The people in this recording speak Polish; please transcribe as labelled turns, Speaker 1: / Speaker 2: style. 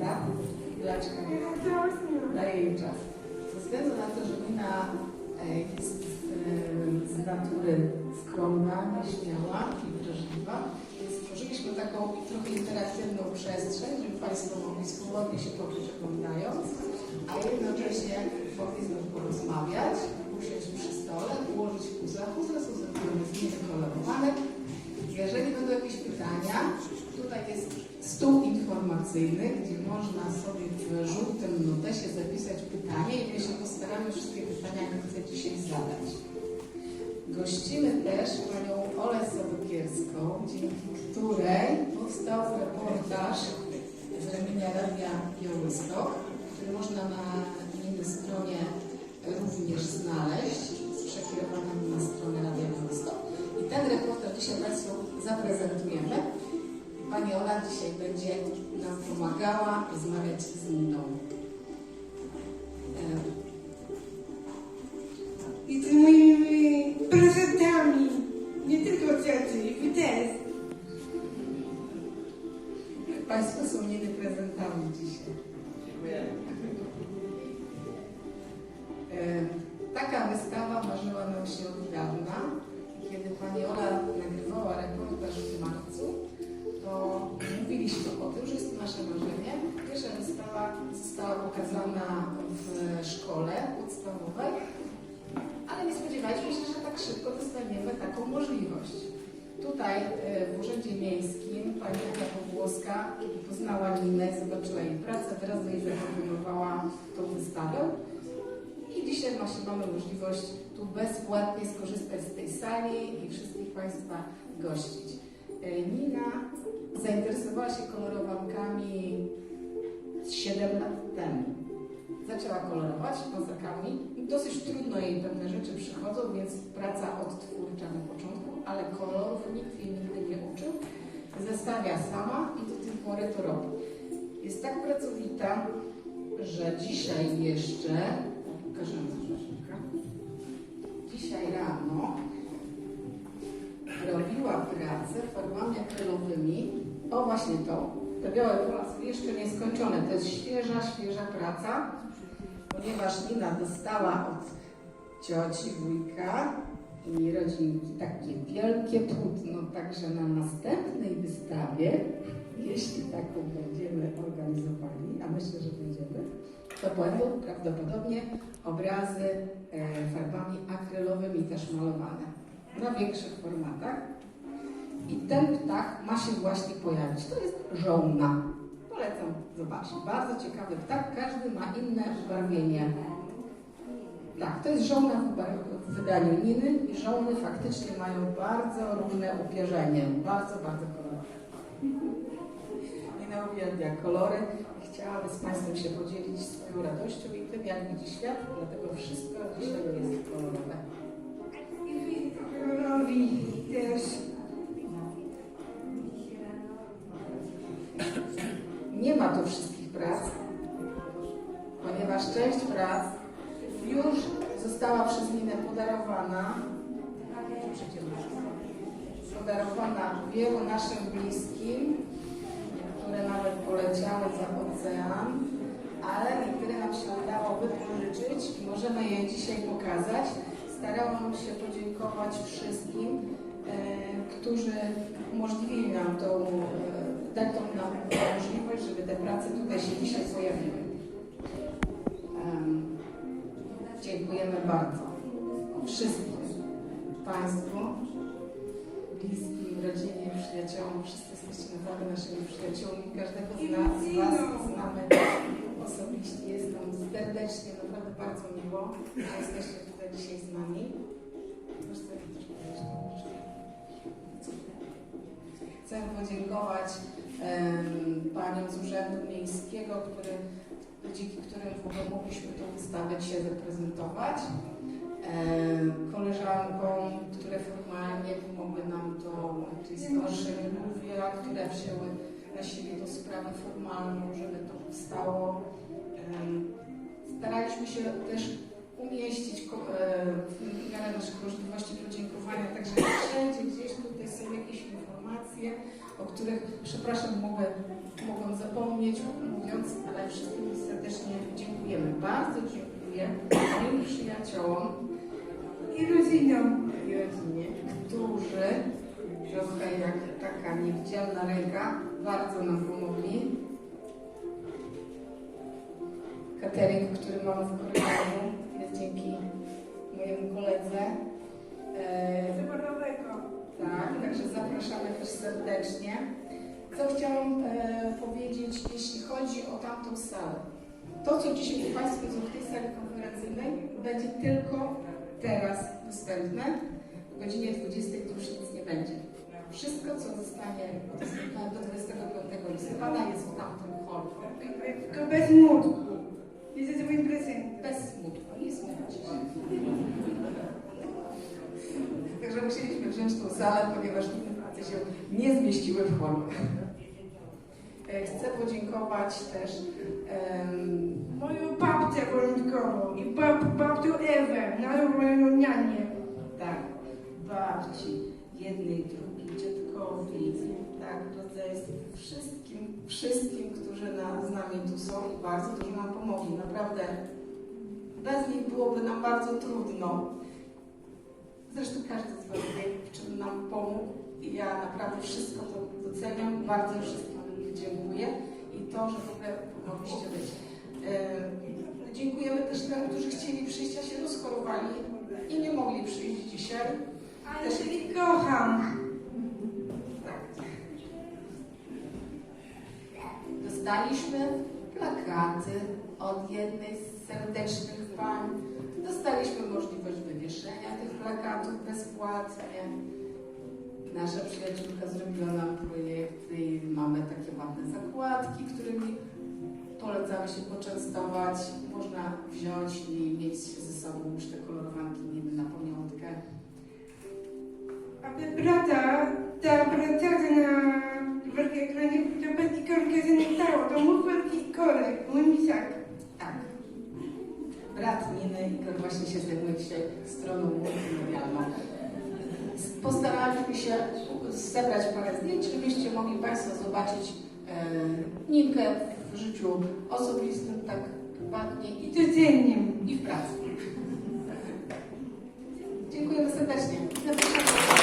Speaker 1: przejęta. Dlaczego? Daję jej czas. Ze względu na to, że Nina e, jest e, z natury skromna, nieśmiała i wrażliwa, więc stworzyliśmy taką trochę interaktywną przestrzeń, żeby Państwo mogli swobodnie się poczuć oglądając, a jednocześnie mogli z nami porozmawiać, usiąść przy stole, ułożyć puzzle. Puzzle są zrobione z niewykolorowanych. Jeżeli będą jakieś pytania, tutaj jest stół informacyjny, gdzie można sobie w żółtym notesie zapisać pytanie i my się postaramy wszystkie pytania, jakie chcecie dzisiaj zadać. Gościmy też panią Olę Sobokierską, dzięki której powstał reportaż z ramienia Radia Białystok, który można na innej stronie również znaleźć, jest przekierowany na stronę Radia Białystok. I ten reportaż dzisiaj Państwu zaprezentujemy. Pani Ola dzisiaj będzie nam pomagała rozmawiać z. E,
Speaker 2: I z moimi prezentami. Nie tylko teatry, wy też.
Speaker 1: Państwo są Niny prezentami dzisiaj. E, Taka wystawa Tutaj e, w Urzędzie Miejskim pani Ania Pogłoska poznała Ninę, zobaczyła jej pracę, teraz jej zaproponowała tą wystawę. I dzisiaj właśnie mamy możliwość tu bezpłatnie skorzystać z tej sali i wszystkich Państwa gościć. E, Nina zainteresowała się kolorowankami 7 lat temu. Zaczęła kolorować mazakami. Dosyć trudno jej pewne rzeczy przychodzą, więc praca odtwórcza na początku, ale kolorów nikt jej nigdy nie uczył. Zestawia sama i do tej pory to robi. Jest tak pracowita, że dzisiaj jeszcze, pokażemy Grzesiówka, dzisiaj rano robiła pracę farbami akrylowymi. O właśnie to, te białe jeszcze nieskończone. To jest świeża, świeża praca, ponieważ Nina dostała od cioci, wujka i rodzinki takie wielkie płótno, także na następnej wystawie, jeśli taką będziemy organizowali, a myślę, że będziemy, to będą prawdopodobnie obrazy e, farbami akrylowymi też malowane na większych formatach. I ten ptak ma się właśnie pojawić. To jest żołna. Polecam zobaczyć. Bardzo ciekawy ptak. Każdy ma inne ubarwienie. Tak, to jest żołna w, wydaniu Niny i żołny faktycznie mają bardzo różne upierzenie. Bardzo, bardzo kolorowe. Nina uwielbia kolory chciałaby z Państwem się podzielić swoją radością i tym, jak widzi świat, dlatego wszystko dzisiaj jest kolorowe. Podarowana, podarowana wielu naszym bliskim, które nawet poleciały za ocean, ale niektóre nam się udało wypożyczyć i możemy je dzisiaj pokazać. Starałam się podziękować wszystkim, e, którzy umożliwili nam tą, e, dali tą nam możliwość, żeby te prace tutaj się dzisiaj pojawiły. Em, Dziękujemy bardzo wszystkim Państwu, bliskim, rodzinie, przyjaciołom. Wszyscy jesteście naprawdę naszymi przyjaciółmi. Każdego z nas z Was znamy osobiście. Jest nam serdecznie, naprawdę bardzo miło, że jesteście tutaj dzisiaj z nami. Chcę podziękować em, paniom z Urzędu Miejskiego, który, dzięki którym mogliśmy tę wystawę dzisiaj zaprezentować. Koleżankom, które formalnie pomogły nam to, czyli Stoszy Lubia, które wzięły na siebie tą sprawę formalną, żeby to powstało. Staraliśmy się też umieścić e, w miarę naszych możliwości podziękowania, także wszędzie gdzieś tutaj są jakieś informacje, o których, przepraszam, mogę, mogłam zapomnieć mówiąc, ale wszystkim serdecznie dziękujemy. Bardzo dziękuję moim przyjaciołom
Speaker 2: I rodziną.
Speaker 1: i rodzinie, którzy trochę jak taka niewidzialna ręka bardzo nam pomogli. Catering, który mamy w korytarzu, jest dzięki mojemu koledze. E,
Speaker 2: Zawodowego.
Speaker 1: tak, także zapraszamy też serdecznie. Co chciałam e, powiedzieć, jeśli chodzi o tamtą salę. To, co dzisiaj Państwo widzą w tej sali konferencyjnej, będzie tylko teraz dostępne. O godzinie 20 to już nic nie będzie. Wszystko, co zostanie dostępne do 25 listopada jest w tamtym holu.
Speaker 2: Tylko bez smutku. Jest to mój prezent.
Speaker 1: Bez smutku, nie smucić. Także musieliśmy wziąć tą salę, ponieważ inne się nie zmieściły w holu. E, Chcę podziękować też em,
Speaker 2: Moją babcię porządkową i bab, babcią Ewę, moją nianię.
Speaker 1: tak, babci, jednej, drugiej, dziadkowi, tak, rodzeństwu, wszystkim, wszystkim, którzy na, z nami tu są i bardzo dużo nam pomogli. Naprawdę bez nich byłoby nam bardzo trudno. Zresztą każdy z Was wie, w czym nam pomógł i ja naprawdę wszystko to doceniam, bardzo dziękuję że w ogóle mogliście być. E, dziękujemy też tym, którzy chcieli przyjść, a się rozchorowali i nie mogli przyjść dzisiaj.
Speaker 2: Ale czyli kocham.
Speaker 1: Dostaliśmy plakaty od jednej z serdecznych pań. Dostaliśmy możliwość wywieszenia tych plakatów bezpłatnie. Nasza przyjaciółka zrobiła nam projekty i mamy takie ładne zakładki, którymi polecamy się poczęstować. Można wziąć i mieć ze sobą już te kolorowanki niby na pamiątkę.
Speaker 2: A bez brata, ta brata na wielkiej ekranie, to bez nie stało. To mój wielki ikorek, mój misiak.
Speaker 1: Tak. Brat Niny Igor właśnie się zajmuje dzisiaj stroną multimedialną. Postaraliśmy się zebrać parę zdjęć, żebyście mogli Państwo zobaczyć Ninkę w życiu osobistym, tak ładnie I
Speaker 2: codziennie.
Speaker 1: i w pracy. Dziękujemy serdecznie. Zapraszamy.